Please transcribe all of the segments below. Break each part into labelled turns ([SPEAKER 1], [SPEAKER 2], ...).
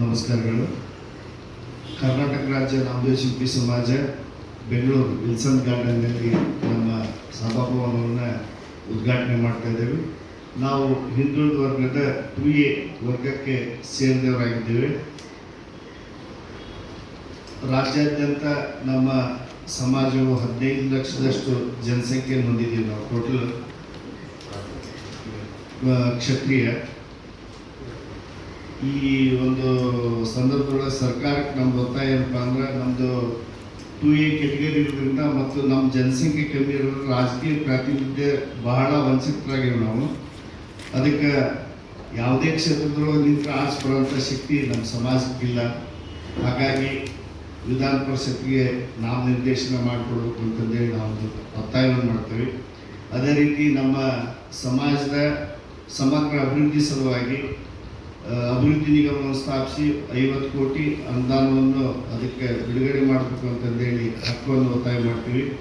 [SPEAKER 1] ನಮಸ್ಕಾರಗಳು. ಕರ್ನಾಟಕ ರಾಜ್ಯ ನಾಮದೇವ ಶಿಲ್ಪಿ ಸಮಾಜ, ಬೆಂಗಳೂರು ವಿಲ್ಸನ್ ಗಾರ್ಡನ್ನಲ್ಲಿ ನಮ್ಮ ಸಭಾಭವನವನ್ನು ಉದ್ಘಾಟನೆ ಮಾಡ್ತಾ ಇದ್ದೇವೆ. ನಾವು ಹಿಂದುಳಿದ ವರ್ಗದ ಟು ಎ ವರ್ಗಕ್ಕೆ ಸೇರಿದವರಾಗಿದ್ದೇವೆ. ರಾಜ್ಯಾದ್ಯಂತ ನಮ್ಮ ಸಮಾಜವು ಹದಿನೈದು ಲಕ್ಷದಷ್ಟು ಜನಸಂಖ್ಯೆಯನ್ನು ಹೊಂದಿದ್ದೀವಿ ನಾವು ಟೋಟಲ್ ಕ್ಷತ್ರಿಯ. ಈ ಒಂದು ಸಂದರ್ಭದೊಳಗೆ ಸರ್ಕಾರಕ್ಕೆ ನಮ್ದು ಒತ್ತಾಯ ಏನಪ್ಪ ಅಂದ್ರೆ ನಮ್ಮದು ಟು ಎ ಕೆಟಗರಿ ಇರೋದ್ರಿಂದ ಮತ್ತು ನಮ್ಮ ಜನಸಂಖ್ಯೆ ಕಮ್ಮಿ ಇರೋದ್ರಿಂದ ರಾಜಕೀಯ ಪ್ರಾತಿನಿಧ್ಯ ಬಹಳ ವಂಚಿತರಾಗಿವೆ ನಾವು. ಅದಕ್ಕೆ ಯಾವುದೇ ಕ್ಷೇತ್ರದೊಳಗೆ ನಿಂತು ಆಚೆ ಶಕ್ತಿ ನಮ್ಮ ಸಮಾಜಕ್ಕಿಲ್ಲ. ಹಾಗಾಗಿ ವಿಧಾನ ಪರಿಷತ್ಗೆ ನಾಮನಿರ್ದೇಶನ ಮಾಡಿಕೊಡ್ಬೇಕು ಅಂತಂದೇಳಿ ನಾವು ಒತ್ತಾಯವನ್ನು ಮಾಡ್ತೇವೆ. ಅದೇ ರೀತಿ ನಮ್ಮ ಸಮಾಜದ ಸಮಗ್ರ ಅಭಿವೃದ್ಧಿ ಸಲುವಾಗಿ ಅಭಿವೃದ್ಧಿ ನಿಗಮವನ್ನು ಸ್ಥಾಪಿಸಿ ಐವತ್ತು ಕೋಟಿ ಅನುದಾನವನ್ನು ಅದಕ್ಕೆ ಬಿಡುಗಡೆ ಮಾಡಬೇಕು ಅಂತಂದೇಳಿ ಹಕ್ಕನ್ನು ಒತ್ತಾಯ ಮಾಡ್ತೀವಿ.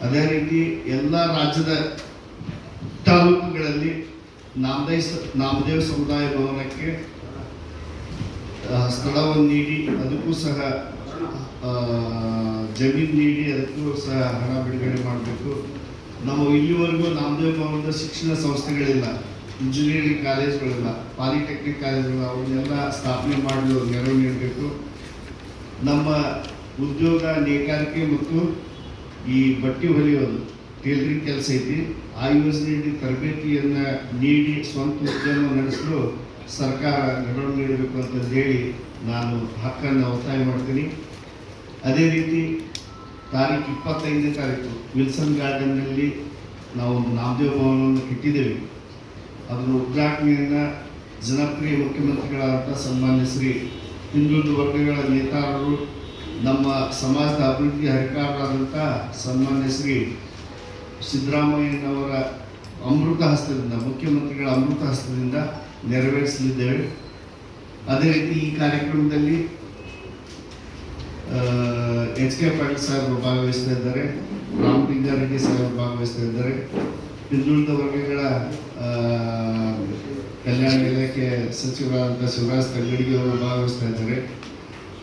[SPEAKER 1] ಅದೇ ರೀತಿ ಎಲ್ಲ ರಾಜ್ಯದ ತಾಲೂಕುಗಳಲ್ಲಿ ನಾಮದೇವ್ ಸ- ನಾಮದೇವ್ ಸಮುದಾಯ ಭವನಕ್ಕೆ ಸ್ಥಳವನ್ನು ನೀಡಿ ಅದಕ್ಕೂ ಸಹ ಜಮೀನು ನೀಡಿ ಅದಕ್ಕೂ ಸಹ ಹಣ ಬಿಡುಗಡೆ ಮಾಡಬೇಕು. ನಾವು ಇಲ್ಲಿವರೆಗೂ ನಾಮದೇವ್ ಭವನದ ಶಿಕ್ಷಣ ಸಂಸ್ಥೆಗಳಿಲ್ಲ. ಇಂಜಿನಿಯರಿಂಗ್ ಕಾಲೇಜ್ಗಳೆಲ್ಲ, ಪಾಲಿಟೆಕ್ನಿಕ್ ಕಾಲೇಜ್ಗಳು, ಅವನ್ನೆಲ್ಲ ಸ್ಥಾಪನೆ ಮಾಡಲು ನೆರವು ನೀಡಬೇಕು. ನಮ್ಮ ಉದ್ಯೋಗ ನೇಕಾರಿಕೆ ಮತ್ತು ಈ ಬಟ್ಟೆ ಹೊಲಿಯೋದು ಟೇಲರಿಂಗ್ ಕೆಲಸ ಐತಿ. ಆ ಯೋಜನೆಯಲ್ಲಿ ತರಬೇತಿಯನ್ನು ನೀಡಿ ಸ್ವಂತ ಉದ್ಯಮ ನಡೆಸಲು ಸರ್ಕಾರ ನೆರವು ನೀಡಬೇಕು ಅಂತ ಹೇಳಿ ನಾನು ಹಕ್ಕನ್ನು ಒತ್ತಾಯ ಮಾಡ್ತೀನಿ. ಅದೇ ರೀತಿ ತಾರೀಕು ಇಪ್ಪತ್ತೈದನೇ ತಾರೀಕು ವಿಲ್ಸನ್ ಗಾರ್ಡನ್ನಲ್ಲಿ ನಾವು ಒಂದು ನಾಮದೇವ ಭವನವನ್ನು ಇಟ್ಟಿದ್ದೇವೆ ಅದರ ಉದ್ಘಾಟನೆಯನ್ನು ಜನಪ್ರಿಯ ಮುಖ್ಯಮಂತ್ರಿಗಳಾದಂಥ ಸನ್ಮಾನ್ಯ ಶ್ರೀ ಹಿಂದುಳಿದ ವರ್ಗಗಳ ನೇತಾರರು, ನಮ್ಮ ಸಮಾಜದ ಅಭಿವೃದ್ಧಿ ಹರಿಕಾರರಾದಂಥ ಸನ್ಮಾನ್ಯ ಶ್ರೀ ಸಿದ್ದರಾಮಯ್ಯನವರ ಅಮೃತ ಹಸ್ತದಿಂದ, ಮುಖ್ಯಮಂತ್ರಿಗಳ ಅಮೃತ ಹಸ್ತದಿಂದ ನೆರವೇರಿಸಲಿದ್ದೇವೆ. ಅದೇ ರೀತಿ ಈ ಕಾರ್ಯಕ್ರಮದಲ್ಲಿ ಎಚ್ ಕೆ ಪಾಟೀಲ್ ಸಾಹೇಬರು ಭಾಗವಹಿಸ್ತಾ ಇದ್ದಾರೆ, ರಾಮಲಿಂಗಾರೆಡ್ಡಿ ಸಾಹೇಬರು ಭಾಗವಹಿಸ್ತಾ ಇದ್ದಾರೆ. ಹಿಂದುಳಿದ ವರ್ಗಗಳ ಕಲ್ಯಾಣ ಇಲಾಖೆ ಸಚಿವರಾದಂಥ ಶಿವರಾಜ್ ತಂಗಡಿಗೆ ಅವರು ಭಾಗವಹಿಸ್ತಾ ಇದ್ದಾರೆ.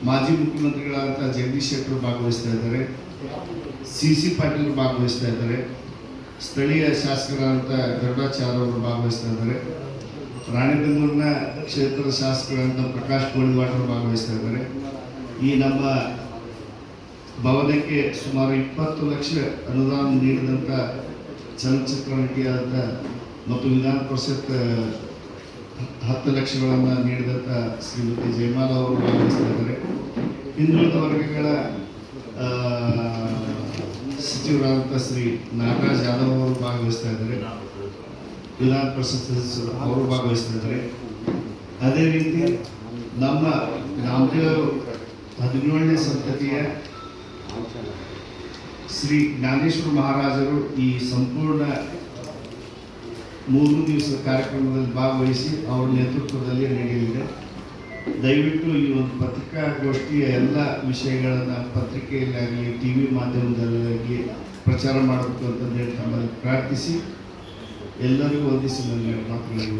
[SPEAKER 1] ಮಾಜಿ ಮುಖ್ಯಮಂತ್ರಿಗಳಾದಂಥ ಜಗದೀಶ್ ಶೆಟ್ಟರು ಭಾಗವಹಿಸ್ತಾ ಇದ್ದಾರೆ. ಸಿ ಸಿ ಪಾಟೀಲ್ ಭಾಗವಹಿಸ್ತಾ ಇದ್ದಾರೆ. ಸ್ಥಳೀಯ ಶಾಸಕರಾದಂಥ ಗರುಡಾಚಾರ್ಯ ಅವರು ಭಾಗವಹಿಸ್ತಾ ಇದ್ದಾರೆ. ರಾಣೆಬೆನ್ನೂರಿನ ಕ್ಷೇತ್ರದ ಶಾಸಕರಾದಂಥ ಪ್ರಕಾಶ್ ಕೋಳಿವಾಡರು ಭಾಗವಹಿಸ್ತಾ ಇದ್ದಾರೆ. ಈ ನಮ್ಮ ಭವನಕ್ಕೆ ಸುಮಾರು ಇಪ್ಪತ್ತು ಲಕ್ಷ ಅನುದಾನ ನೀಡಿದಂಥ ಚಲನಚಿತ್ರ ನಟಿಯಾದಂಥ ಮತ್ತು ವಿಧಾನ ಪರಿಷತ್ ಹತ್ತು ಲಕ್ಷಗಳನ್ನು ನೀಡಿದಂಥ ಶ್ರೀಮತಿ ಜಯಮಾಲ ಅವರು ಭಾಗವಹಿಸ್ತಾ ಇದ್ದಾರೆ. ಹಿಂದುಳಿದ ವರ್ಗಗಳ ಸಚಿವರಾದಂಥ ಶ್ರೀ ನಾಗರಾಜ್ ಯಾದವ್ ಅವರು ಭಾಗವಹಿಸ್ತಾ ಇದ್ದಾರೆ. ವಿಧಾನ ಪರಿಷತ್ ಸದಸ್ಯರು ಅವರು ಭಾಗವಹಿಸ್ತಾ ಇದ್ದಾರೆ. ಅದೇ ರೀತಿ ನಮ್ಮ ನಾಮದೇವ್ ಹದಿನೇಳನೇ ಸಂತತಿಯ ಶ್ರೀ ಜ್ಞಾನೇಶ್ವರ ಮಹಾರಾಜರು ಈ ಸಂಪೂರ್ಣ ಮೂರು ದಿವಸದ ಕಾರ್ಯಕ್ರಮದಲ್ಲಿ ಭಾಗವಹಿಸಿ ಅವರ ನೇತೃತ್ವದಲ್ಲಿ ನಡೆಯಲಿದೆ. ದಯವಿಟ್ಟು ಈ ಒಂದು ಪತ್ರಿಕಾಗೋಷ್ಠಿಯ ಎಲ್ಲ ವಿಷಯಗಳನ್ನು ಪತ್ರಿಕೆಯಲ್ಲಾಗಲಿ ಟಿ ವಿ ಮಾಧ್ಯಮದಲ್ಲಾಗಲಿ ಪ್ರಚಾರ ಮಾಡಬೇಕು ಅಂತಂದೇಳಿ ತಮ್ಮಲ್ಲಿ ಪ್ರಾರ್ಥಿಸಿ, ಎಲ್ಲರಿಗೂ ಒಂದಿಸಿ ನನ್ನ ಮಾತುಗಳನ್ನು